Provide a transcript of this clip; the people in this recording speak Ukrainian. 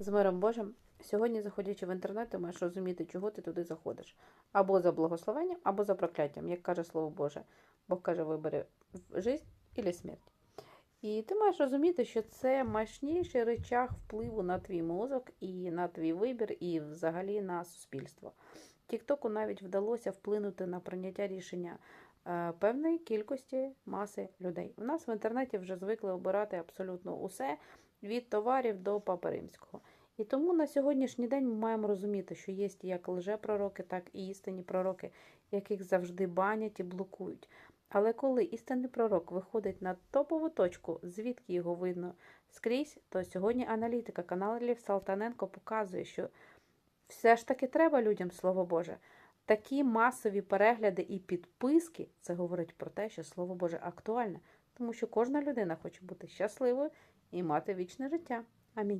З миром Божим, сьогодні, заходячи в інтернет, ти маєш розуміти, чого ти туди заходиш. Або за благословенням, або за прокляттям, як каже Слово Боже. Бог каже, вибери життя або смерть. І ти маєш розуміти, що це мощніший речах впливу на твій мозок і на твій вибір, і взагалі на суспільство. Тіктоку навіть вдалося вплинути на прийняття рішення певної кількості маси людей. У нас в інтернеті вже звикли обирати абсолютно усе від товарів до папи римського. І тому на сьогоднішній день ми маємо розуміти, що є як лжепророки, так і істинні пророки, яких завжди банять і блокують. Але коли істинний пророк виходить на топову точку, звідки його видно скрізь, то сьогодні аналітика каналів Салтаненко показує, що все ж таки треба людям Слово Боже. Такі масові перегляди і підписки це говорить про те, що Слово Боже актуальне, тому що кожна людина хоче бути щасливою і мати вічне життя. Амінь.